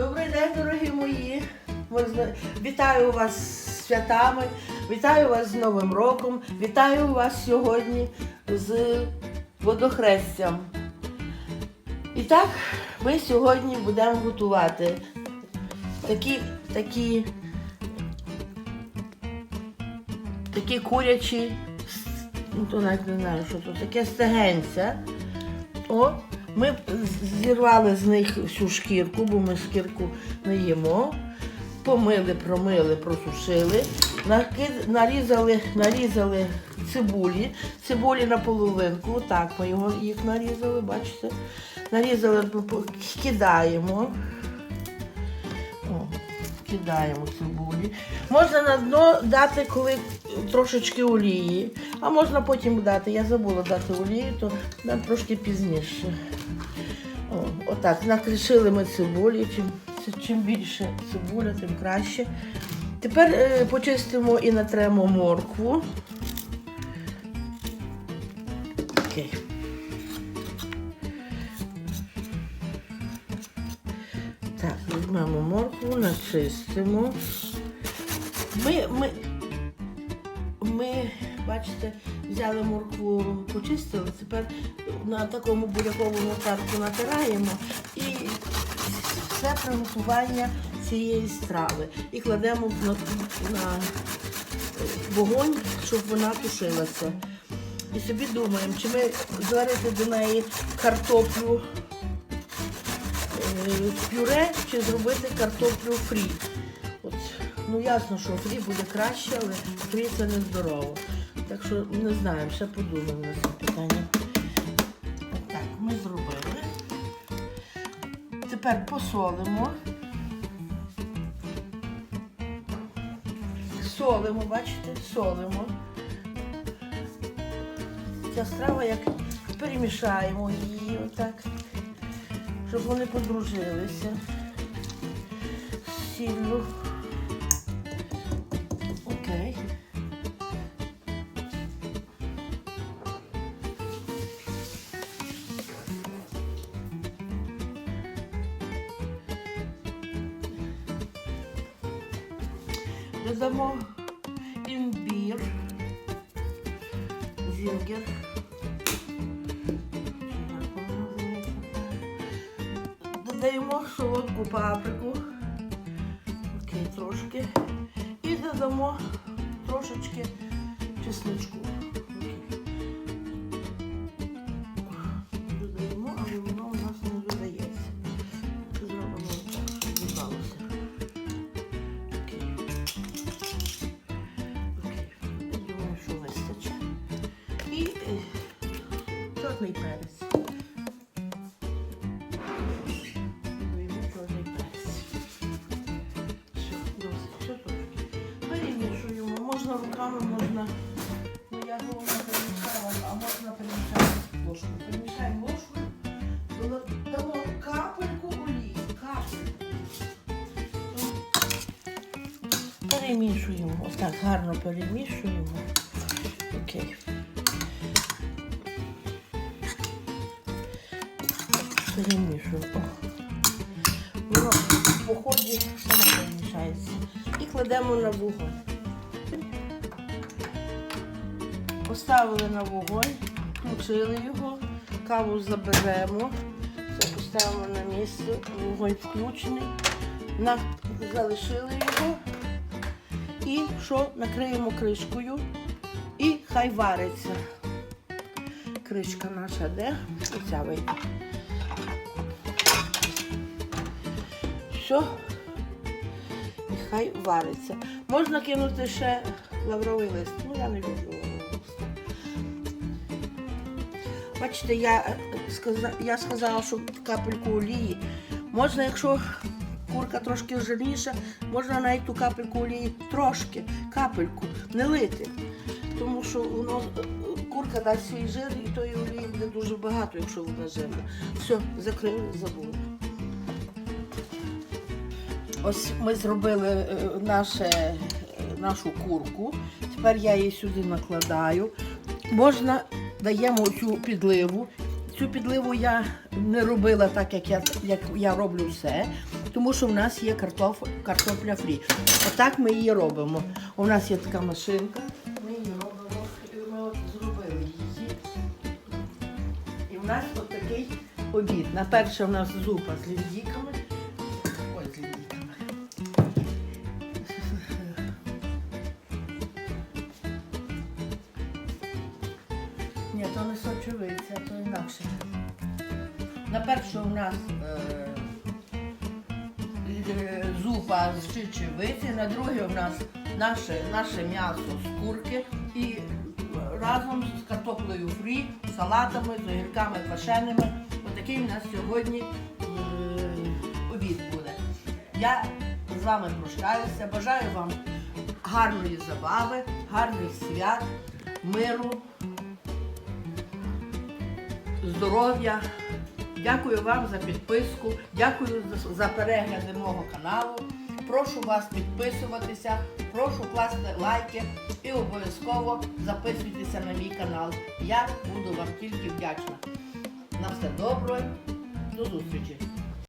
Добрий день, дорогі мої. Вітаю вас з святами, вітаю вас з Новим роком, вітаю вас сьогодні з водохрестям. І так, ми сьогодні будемо готувати такі, такі, такі курячі, ну то навіть не знаю, що це, таке стегенця. О, ми зірвали з них всю шкірку, бо ми шкірку не їмо. Помили, промили, просушили, нарізали, нарізали цибулі, цибулі на половинку, так ми його їх нарізали, бачите? Нарізали, кидаємо. Кидаємо цибулі. Можна на дно дати, коли трошечки олії, а можна потім дати. Я забула дати олію, то дам трошки пізніше. О, отак, накришили ми цибулі. Чим, чим більше цибуля, тим краще. Тепер е, почистимо і натремо моркву. Окей. Візьмемо моркву, начистимо. Ми, ми, ми, бачите, взяли моркву, почистили, тепер на такому буряковому тарку натираємо і все приготування цієї страви. І кладемо на, на вогонь, щоб вона тушилася. І собі думаємо, чи ми зварити до неї картоплю пюре чи зробити картоплю фрі. От, ну ясно, що фрі буде краще, але фрі це не здорово. Так що не знаємо, ще подумаємо на це питання. Так, ми зробили. Тепер посолимо. Солимо, бачите, солимо. Ця страва як перемішаємо її отак щоб вони подружилися з сіллю. Окей. Додамо імбір, зінгер. Додаємо солодку паприку. Окей, трошки. І додамо трошечки чесничку. Додаємо, але воно у нас не додається. Зробимо так. Окей. Окей. Що вистачить. І е, чорний перець. Можна руками, можна. Ну я головне перемішала, а можна перемішати ложкою. Перемішаємо ложкою, додамо капельку олії. Капельку. Перемішуємо. Ось так гарно перемішуємо. Окей. Перемішуємо. Воно по ході саме перемішається. І кладемо на вогонь. Поставили на вогонь, включили його, каву заберемо, це поставимо на місце, вогонь включений, залишили його і що накриємо кришкою і хай вариться. Кришка наша де? Оця вийде. Все. І хай вариться. Можна кинути ще лавровий лист. Ну, я не люблю Бачите, я, е, я сказала, що капельку олії. Можна, якщо курка трошки жирніша, можна навіть ту капельку олії трошки, капельку, не лити. Тому що воно е, курка дасть свій жир і тої олії буде дуже багато, якщо вона жирна. Все, закрили, забули. Ось ми зробили е, наше, нашу курку. Тепер я її сюди накладаю. Можна даємо цю підливу. Цю підливу я не робила так, як я, як я роблю все. тому що в нас є картоф, картопля фрі. Отак ми її робимо. У нас є така машинка, ми її робимо, ми зробили її. І в нас от такий обід. На перше у нас зупа з лівдіками. Не сочевиця, то інакше. На перше у нас е, е, зупа з чечевиці, на друге у нас наше, наше м'ясо з курки і разом з картоплею фрі, салатами, з огірками квашеними. Отакий у нас сьогодні е, обід буде. Я з вами прощаюся, бажаю вам гарної забави, гарних свят, миру, здоров'я. Дякую вам за підписку, дякую за- перегляди мого каналу. Прошу вас підписуватися, прошу класти лайки і обов'язково записуйтеся на мій канал. Я буду вам тільки вдячна. На все добре, до зустрічі!